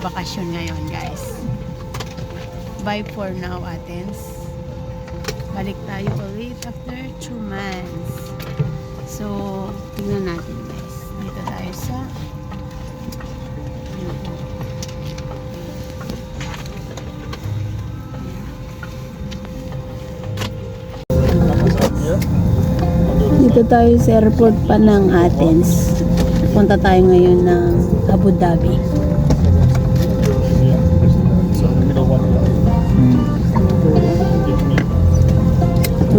tayo magbabakasyon ngayon, guys. Bye for now, Athens. Balik tayo ulit after 2 months. So, tingnan natin, guys. Dito tayo sa Dito tayo sa airport pa ng Athens. Punta tayo ngayon ng Abu Dhabi.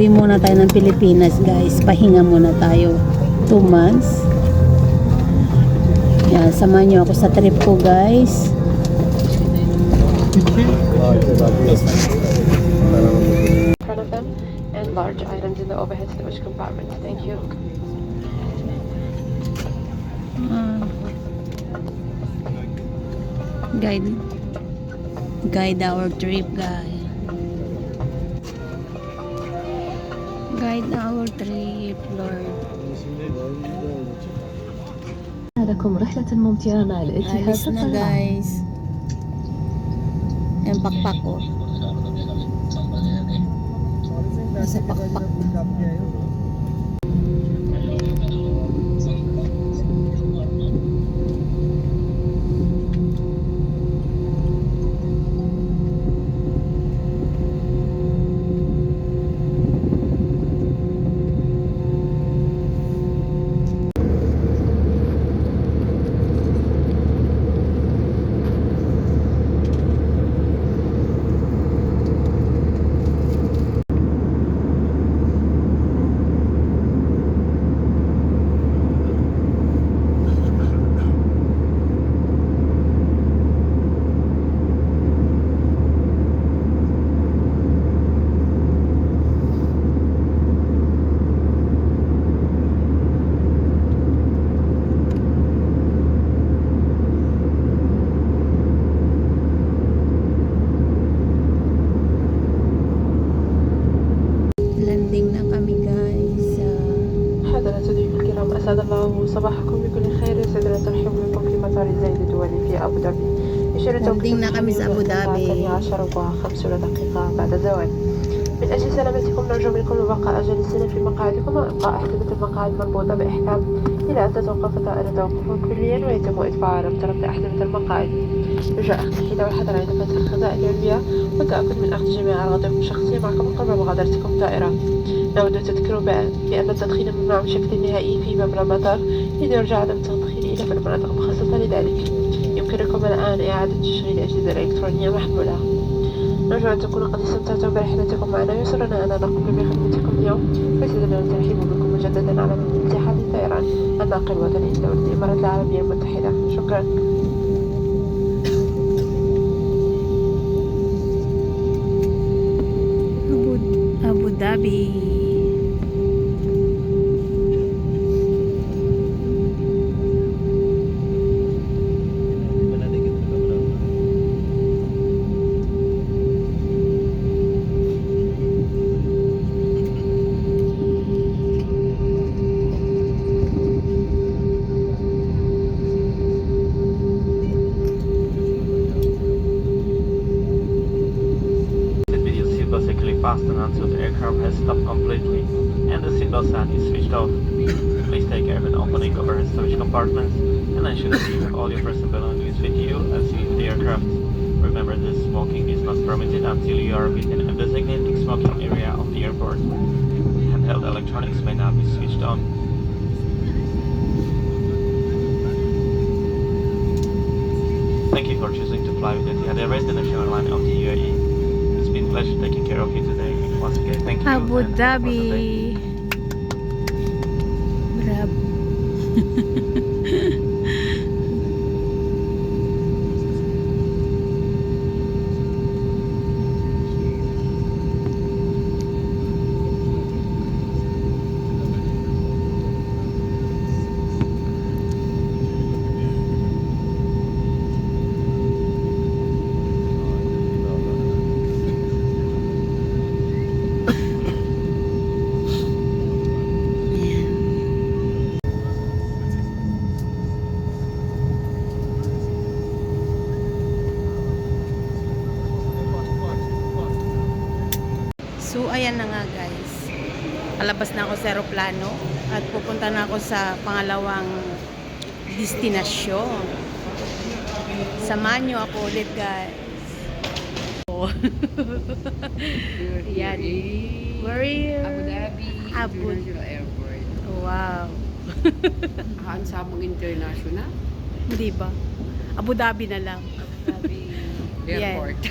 Uwi muna tayo ng Pilipinas guys. Pahinga muna tayo. 2 months. Yan, samahan nyo ako sa trip ko guys. front of them and large items in the overhead storage compartment. Thank you. Guide guide our trip guys guide our trip Lord لكم رحلة ممتعة مع الاتحاد alis na guys yung pakpak ko nasa pakpak الدولي في أبو ظبي. kami sa Abu Dhabi. عشر وخمسون دقيقة بعد الزوال. من أجل سلامتكم نرجو منكم البقاء جالسين في مقاعدكم وإبقاء أحدث المقاعد مربوطة بإحكام. إلى أن تتوقف الطائرة توقفا كليا ويتم إدفاع رم طرف أحدث المقاعد. رجاء أخذ الحذاء والحذر عند فتح الخزائن العليا والتأكد من أخذ جميع أغراضكم الشخصية معكم قبل مغادرتكم الطائرة نود التذكير بأن- بأن التدخين ممنوع بشكل نهائي في مبنى المطار إذا يرجى عدم إلى في المناطق المخصصة لذلك يمكنكم الآن إعادة تشغيل الأجهزة الإلكترونية محمولة. نرجو أن تكونوا قد استمتعتم برحلتكم معنا. يسرنا أن نقوم بخدمتكم اليوم. ويسعدنا الترحيب بكم مجددا على اتحاد الطيران الناقل الوطني لدولة الإمارات العربية المتحدة. شكرا. Abu, Abu ensure that you all your personal belongings with you as you leave the aircraft. Remember that smoking is not permitted until you are within a designated smoking area of the airport. Handheld electronics may not be switched on. Thank you for choosing to fly with Etihad Airways, the national airline of the UAE. It's been a pleasure taking care of you today. Once again, thank you. Abu and have a pleasant day. Dhabi Palabas na ako sa aeroplano at pupunta na ako sa pangalawang destinasyon. Samahan niyo ako ulit guys. Oh. Yan. Where are you? Abu Dhabi Abu- International Airport. Wow. Haan sa international Hindi ba? Abu Dhabi na lang. Dhabi Airport.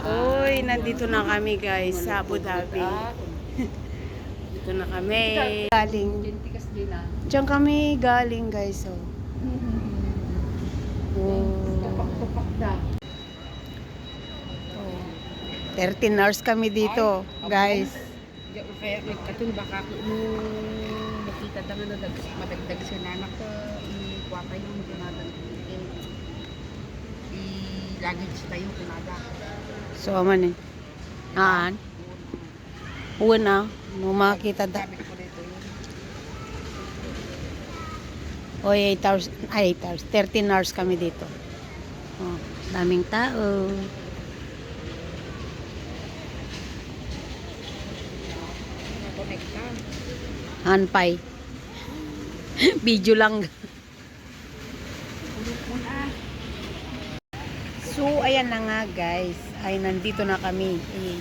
Uy, nandito na kami guys sa Abu Dhabi. Dito na kami. Galing. Diyan kami galing guys. Oh. Oh. Tapak-tapak na. oh. 13 hours kami dito, guys. Ko nagkatun baka ko nung nakita da nga na dag madagdag sa nanak ko ikwata yung kunadan i luggage tayo kunada. So, aman eh. Haan? Uwan na. Mo makita da. O, 8 hours. Ay, 8 hours. 13 hours kami dito. Oh, daming tao. Hanpay. Video lang. So, ayan na nga guys. Ay, nandito na kami. Eh,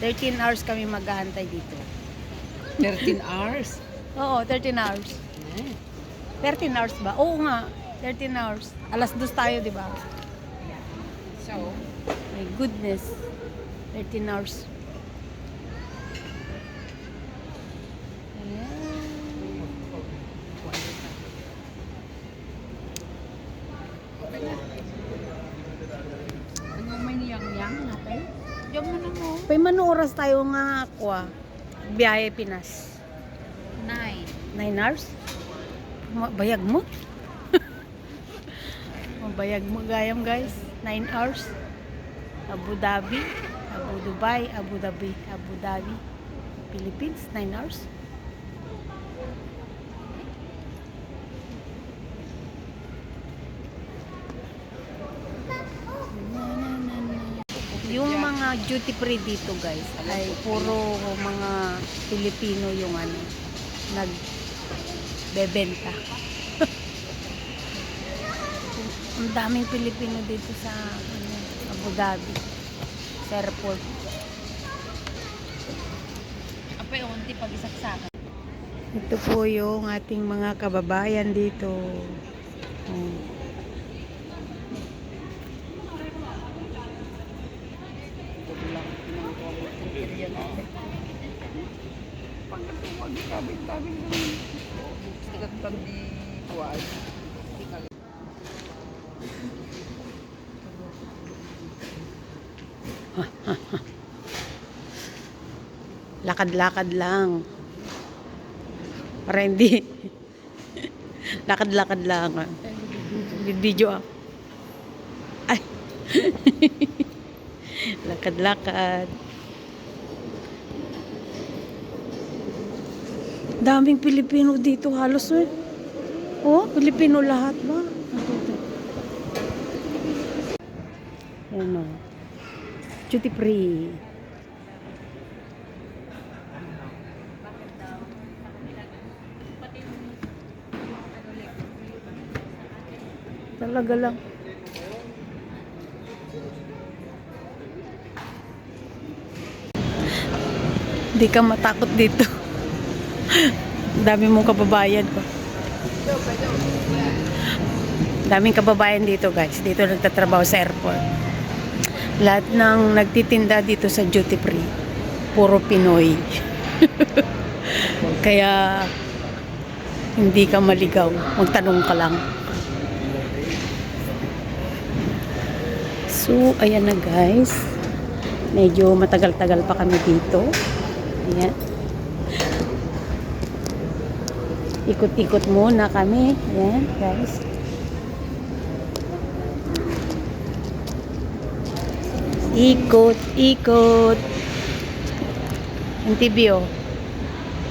13 hours kami maghahantay dito. 13 hours. Oo, 13 hours. 13 hours ba? Oo nga, 13 hours. Alas dos tayo, di ba? So, My goodness. 13 hours. Ayan. ano may niyang-yang natin? Diyan mo na mo. Pay mano oras tayo nga ako ah. Biyahe Pinas. 9. 9 hours? Bayag mo? Bayag mo gayam guys. 9 hours. Abu Dhabi, Abu Dubai, Abu Dhabi, Abu Dhabi, Philippines, 9 hours. Yung mga duty free dito guys ay puro mga Pilipino yung ano nagbebenta. Ang daming Pilipino dito sa ano, Abu Dhabi sa airport. Apay, unti pag isaksakan. Ito po yung ating mga kababayan dito. Oh. Lakad-lakad lang. Para hindi. Lakad-lakad lang. Video ah. Ay. Lakad-lakad. Daming Pilipino dito halos eh. Oh, Pilipino lahat ba? Ano? Duty free. Talaga lang. Hindi ka matakot dito. Dami mong kababayan ko. Daming kababayan dito guys. Dito nagtatrabaho sa airport. Lahat ng nagtitinda dito sa duty free. Puro Pinoy. Kaya hindi ka maligaw. Magtanong ka lang. So, ayan na guys. Medyo matagal-tagal pa kami dito. Ayan. Ikot-ikot muna kami. Ayan, guys. Ikot, ikot. Yung TV, oh.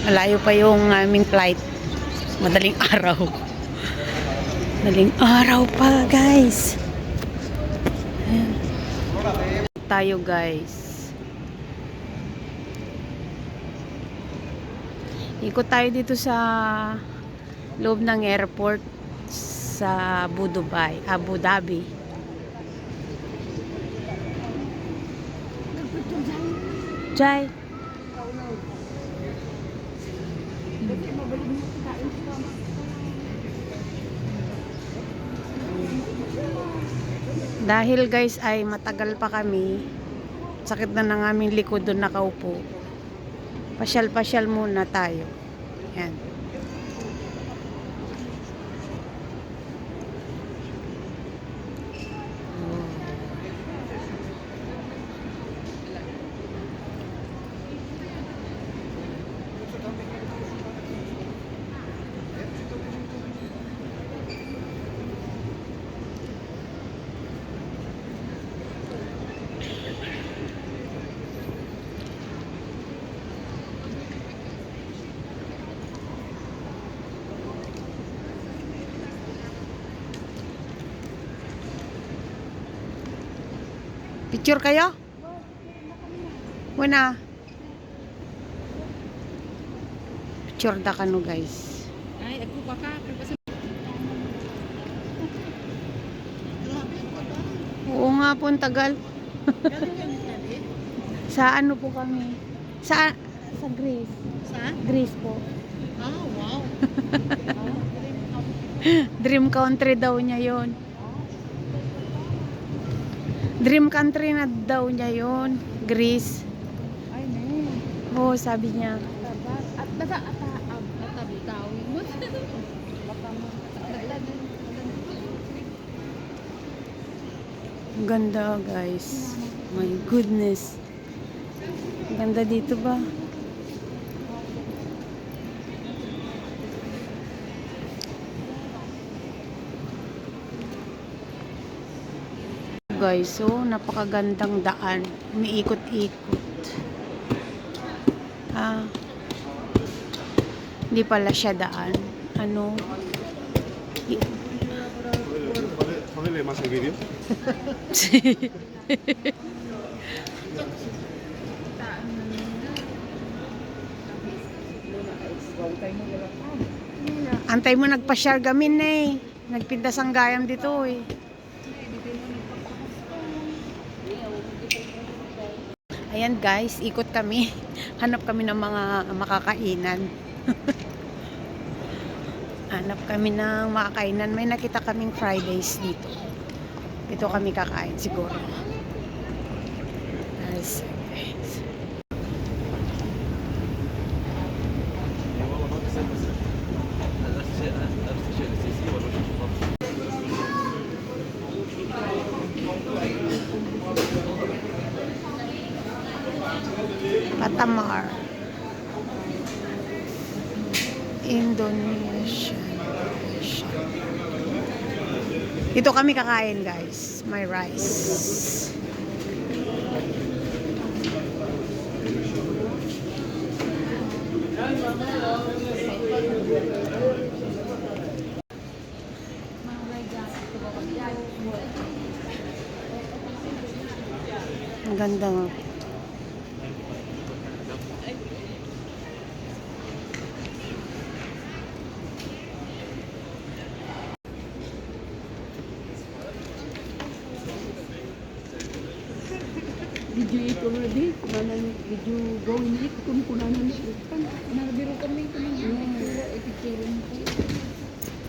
Malayo pa yung aming flight. Madaling araw. Madaling araw pa, guys. tayo guys. Ikot tayo dito sa loob ng airport sa Abu Dubai, Abu Dhabi. Jai. Dahil guys ay matagal pa kami, sakit na ng aming likod doon nakaupo. Pasyal-pasyal muna tayo. Yan. Picture kayo? Wala. Picture da kano guys. Ay, ako pa ka. Oo nga po, tagal. sa ano po kami? Sa sa Greece. Sa? Greece po. Ah, wow. Dream country daw niya yon. Dream country na daw niya yon. Greece. Ay, ne. Oo, sabi niya. At bata ata ab atabitaw mo. Baka mo. Ang ganda guys. My goodness. Ang ganda dito ba? Guys, so napakagandang daan. Umiikot-ikot. Ah. Hindi pala siya daan. Ano? I- Ponele más el vídeo. Antay mo nagpa-share gamin na eh. Nagpindas ang gayam dito eh. Ayan guys, ikot kami. Hanap kami ng mga makakainan. Hanap kami ng makakainan. May nakita kaming Fridays dito. Dito kami kakain siguro. Guys, guys. Patamar. Indonesian. Dito kami kakain, guys. May rice. Ang ganda nga ito kunanan video gawin ni kun kunanan ni kan nagbiro kami kun na ipikirin ko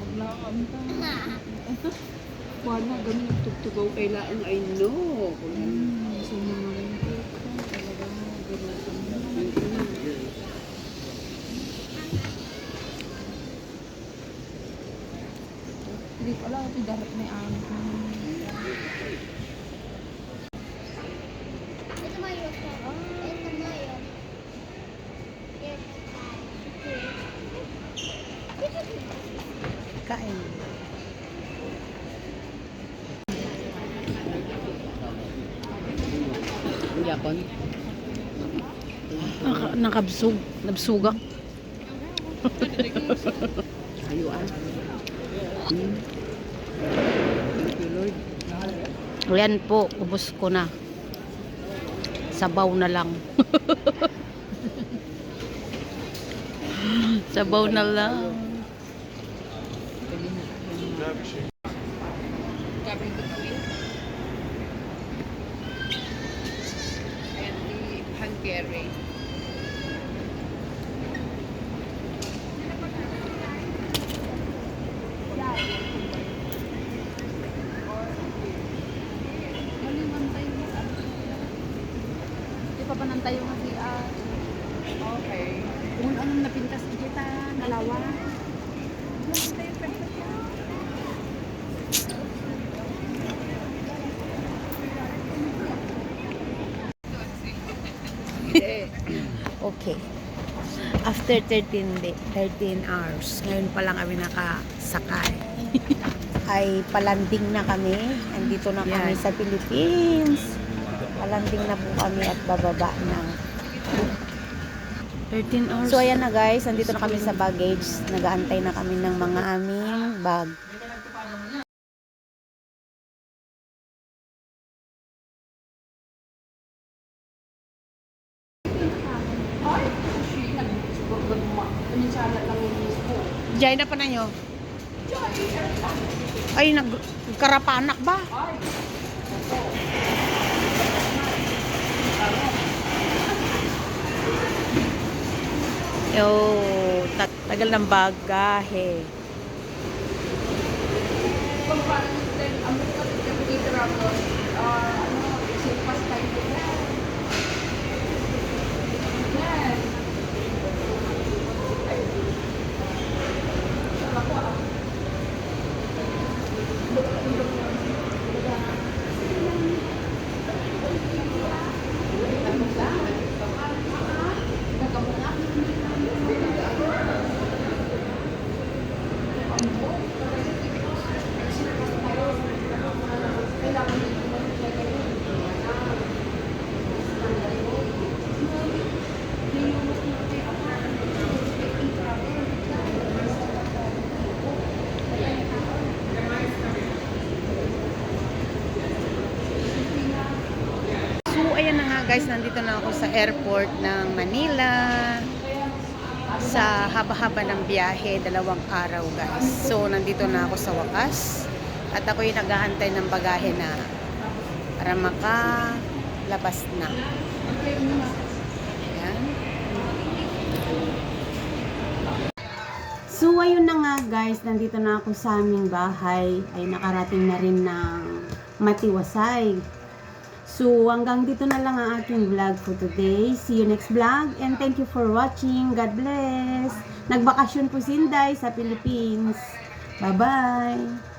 wag na ang ta kuan na gami nagtugtugaw kay laang ay no kun so mga Hindi pala, tidarap na ang Naka, nakabsug. Nabsugak. Ayuan. Hmm. Ayan po, ubos ko na. Sabaw na lang. Sabaw na lang. Pwede na. Gabi ko kami. And the Hungary. Maliwan tayo mo. Di pa pa tayo nga si ah. Okay. Kung anong napintas kita, nalawa. Okay. After 13 day, 13 hours, ngayon pa lang kami nakasakay. Ay palanding na kami. Andito na kami Yan. sa Philippines. Palanding na po kami at bababa na. 13 hours. So ayan na guys, andito na kami sa baggage. Nagaantay na kami ng mga aming bag. Diyan na nyo. Ay, nag karapanak ba? Yo, tag- tagal ng bagahe. So, ayan na nga guys, nandito na ako sa airport ng Manila. Sa haba-haba ng biyahe, dalawang araw guys. So, nandito na ako sa wakas. At ako yung naghahantay ng bagahe na para makalabas na. Ayan. So, ayun na nga guys, nandito na ako sa aming bahay. Ay nakarating na rin ng Matiwasay. So, hanggang dito na lang ang aking vlog for today. See you next vlog and thank you for watching. God bless! Nagbakasyon po si Inday sa Philippines. Bye-bye!